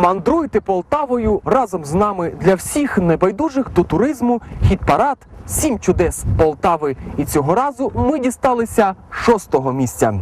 Мандруйте Полтавою разом з нами для всіх небайдужих до туризму. Хіт парад Сім чудес Полтави. І цього разу ми дісталися шостого місця.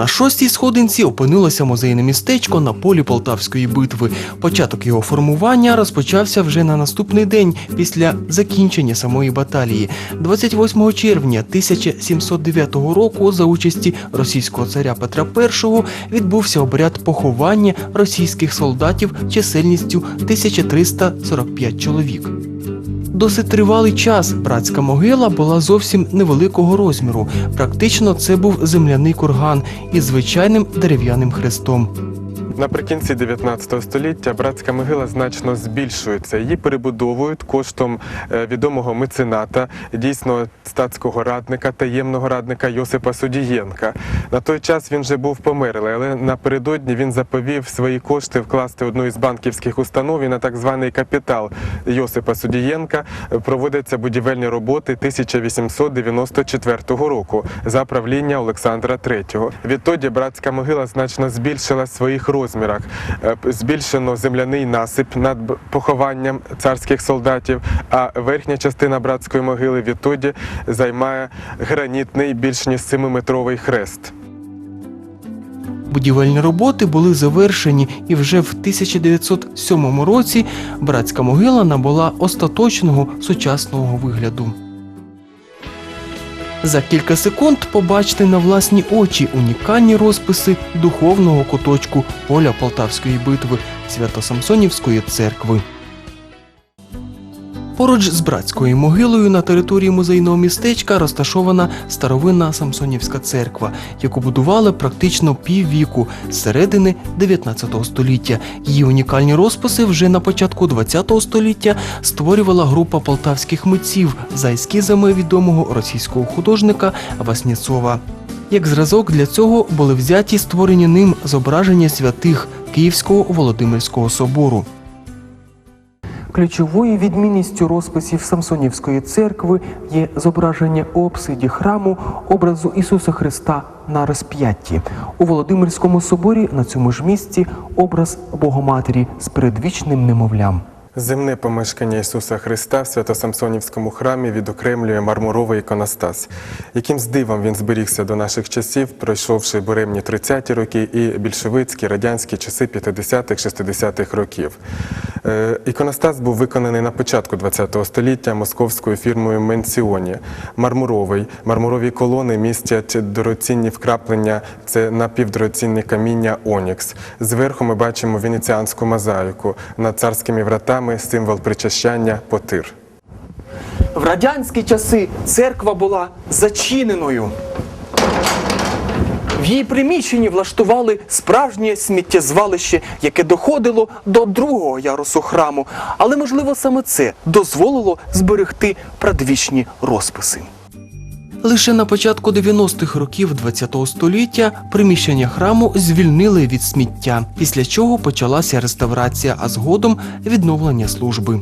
На шостій сходинці опинилося музейне містечко на полі Полтавської битви. Початок його формування розпочався вже на наступний день після закінчення самої баталії. 28 червня 1709 року за участі російського царя Петра І відбувся обряд поховання російських солдатів чисельністю 1345 чоловік. Досить тривалий час братська могила була зовсім невеликого розміру. Практично це був земляний курган із звичайним дерев'яним хрестом. Наприкінці 19 століття братська могила значно збільшується. Її перебудовують коштом е, відомого мецената, дійсно статського радника, таємного радника Йосипа Судієнка. На той час він вже був померлий, але напередодні він заповів свої кошти вкласти одну із банківських установ і на так званий капітал Йосипа Судієнка проводяться будівельні роботи 1894 року за правління Олександра III. Відтоді братська могила значно збільшила своїх розмірах. Е, Збільшено земляний насип над похованням царських солдатів, а верхня частина братської могили відтоді займає гранітний більш ніж 7-метровий хрест. Будівельні роботи були завершені, і вже в 1907 році братська могила набула остаточного сучасного вигляду. За кілька секунд побачите на власні очі унікальні розписи духовного куточку поля Полтавської битви Свято-Самсонівської церкви. Поруч з братською могилою на території музейного містечка розташована старовинна Самсонівська церква, яку будували практично піввіку з середини 19 століття. Її унікальні розписи вже на початку 20 століття створювала група полтавських митців за ескізами відомого російського художника Васнєцова. Як зразок для цього були взяті створені ним зображення святих Київського Володимирського собору. Ключовою відмінністю розписів Самсонівської церкви є зображення у обсиді храму образу Ісуса Христа на розп'ятті. У Володимирському соборі на цьому ж місці образ Богоматері з передвічним немовлям. Земне помешкання Ісуса Христа в Свято-Самсонівському храмі відокремлює мармуровий іконостас. Якимсь дивом він зберігся до наших часів, пройшовши буремні 30-ті роки і більшовицькі радянські часи 50-х-60-х років. Е, Іконостас був виконаний на початку ХХ століття московською фірмою Менціоні. Мармуровий. Мармурові колони містять дорогоцінні вкраплення, це напівдорогоцінне каміння Онікс. Зверху ми бачимо венеціанську мозаїку. Над царськими вратами символ причащання потир. В радянські часи церква була зачиненою. Її приміщенні влаштували справжнє сміттєзвалище, яке доходило до другого ярусу храму. Але, можливо, саме це дозволило зберегти предвічні розписи. Лише на початку 90-х років ХХ століття приміщення храму звільнили від сміття, після чого почалася реставрація, а згодом відновлення служби.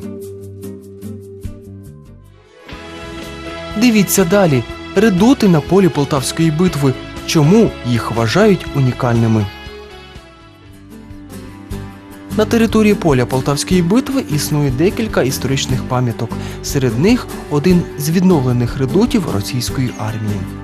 Дивіться далі. Редути на полі Полтавської битви. Чому їх вважають унікальними? На території поля Полтавської битви існує декілька історичних пам'яток. Серед них один з відновлених редутів російської армії.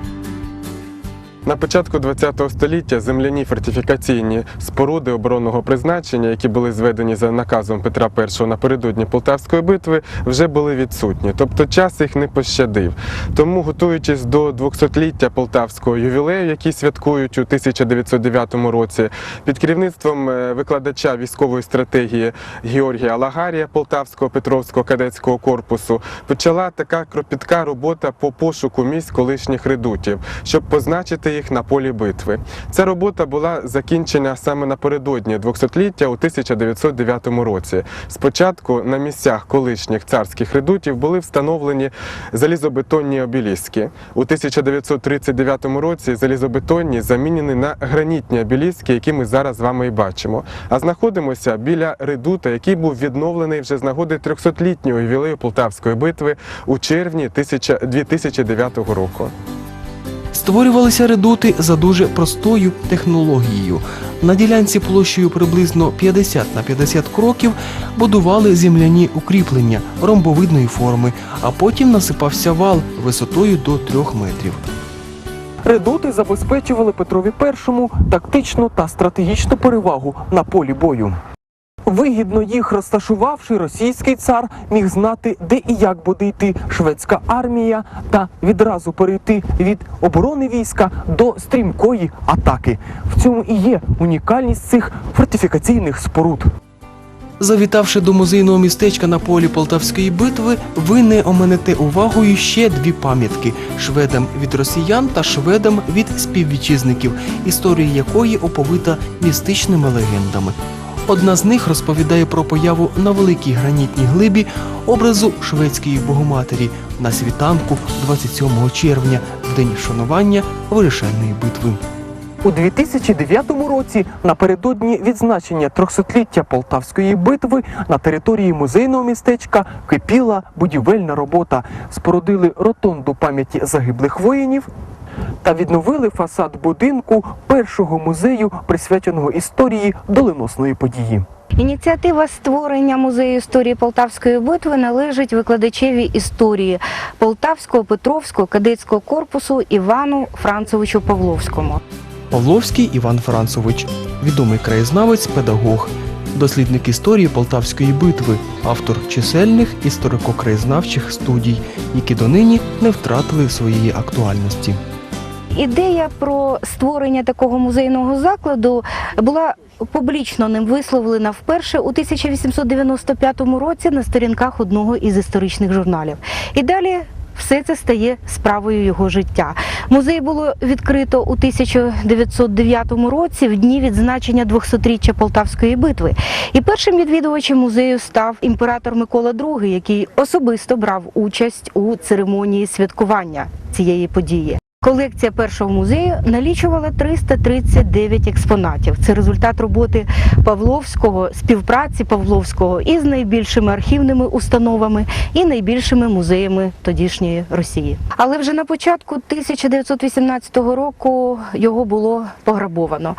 На початку ХХ століття земляні фортифікаційні споруди оборонного призначення, які були зведені за наказом Петра І напередодні Полтавської битви, вже були відсутні. Тобто час їх не пощадив. Тому, готуючись до 200-ліття Полтавського ювілею, який святкують у 1909 році, під керівництвом е, викладача військової стратегії Георгія Лагарія Полтавського Петровського кадетського корпусу, почала така кропітка робота по пошуку місць колишніх редутів, щоб позначити їх на полі битви. Ця робота була закінчена саме напередодні 200-ліття у 1909 році. Спочатку на місцях колишніх царських редутів були встановлені залізобетонні обеліски. У 1939 році залізобетонні замінені на гранітні обеліски, які ми зараз з вами і бачимо. А знаходимося біля редута, який був відновлений вже з нагоди 300-літнього ювілею Полтавської битви у червні 1000 2009 року. Створювалися редути за дуже простою технологією. На ділянці площею приблизно 50 на 50 кроків будували земляні укріплення ромбовидної форми, а потім насипався вал висотою до 3 метрів. Редути забезпечували Петрові І тактичну та стратегічну перевагу на полі бою. Вигідно їх розташувавши, російський цар міг знати, де і як буде йти шведська армія, та відразу перейти від оборони війська до стрімкої атаки. В цьому і є унікальність цих фортифікаційних споруд. Завітавши до музейного містечка на полі Полтавської битви, ви не оминете увагою ще дві пам'ятки шведам від росіян та шведам від співвітчизників, історія якої оповита містичними легендами. Одна з них розповідає про появу на великій гранітній глибі образу шведської богоматері на світанку 27 червня, в день вшанування вирішальної битви. У 2009 році, напередодні відзначення 300-ліття Полтавської битви, на території музейного містечка кипіла будівельна робота. Спорудили ротонду пам'яті загиблих воїнів та відновили фасад будинку першого музею, присвяченого історії доленосної події. Ініціатива створення музею історії Полтавської битви належить викладачеві історії Полтавського Петровського кадетського корпусу Івану Францовичу Павловському. Павловський Іван Францович, відомий краєзнавець, педагог, дослідник історії Полтавської битви, автор чисельних історико-краєзнавчих студій, які донині не втратили своєї актуальності. Ідея про створення такого музейного закладу була публічно ним висловлена вперше у 1895 році на сторінках одного із історичних журналів. І далі все це стає справою його життя. Музей було відкрито у 1909 році, в дні відзначення 200-річчя Полтавської битви. І першим відвідувачем музею став імператор Микола II, який особисто брав участь у церемонії святкування цієї події. Колекція першого музею налічувала 339 експонатів. Це результат роботи Павловського, співпраці Павловського із найбільшими архівними установами і найбільшими музеями тодішньої Росії. Але вже на початку 1918 року його було пограбовано.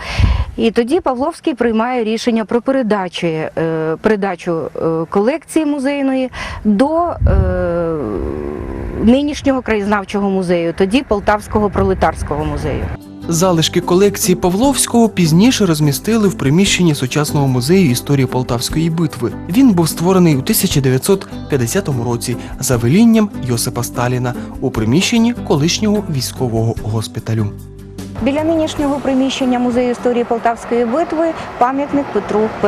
І тоді Павловський приймає рішення про передачу, е, передачу е, колекції музейної до е, нинішнього краєзнавчого музею, тоді Полтавського пролетарського музею. Залишки колекції Павловського пізніше розмістили в приміщенні сучасного музею історії Полтавської битви. Він був створений у 1950 році за велінням Йосипа Сталіна у приміщенні колишнього військового госпіталю. Біля нинішнього приміщення музею історії Полтавської битви пам'ятник Петру І.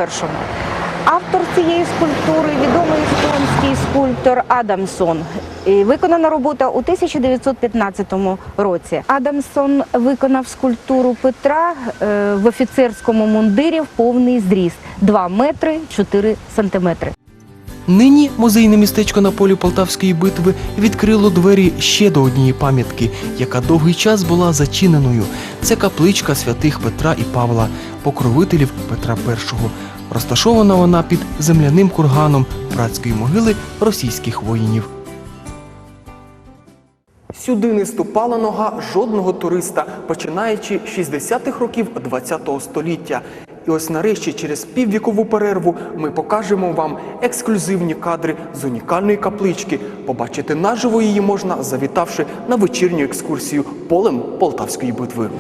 Автор цієї скульптури відомий естонський скульптор Адамсон. Виконана робота у 1915 році. Адамсон виконав скульптуру Петра е, в офіцерському мундирі в повний зріст 2 метри 4 сантиметри. Нині музейне містечко на полі Полтавської битви відкрило двері ще до однієї пам'ятки, яка довгий час була зачиненою. Це капличка святих Петра і Павла, покровителів Петра І. Розташована вона під земляним курганом братської могили російських воїнів. Сюди не ступала нога жодного туриста, починаючи з 60-х років ХХ століття. І ось нарешті, через піввікову перерву, ми покажемо вам ексклюзивні кадри з унікальної каплички. Побачити наживо її можна, завітавши на вечірню екскурсію полем Полтавської битви.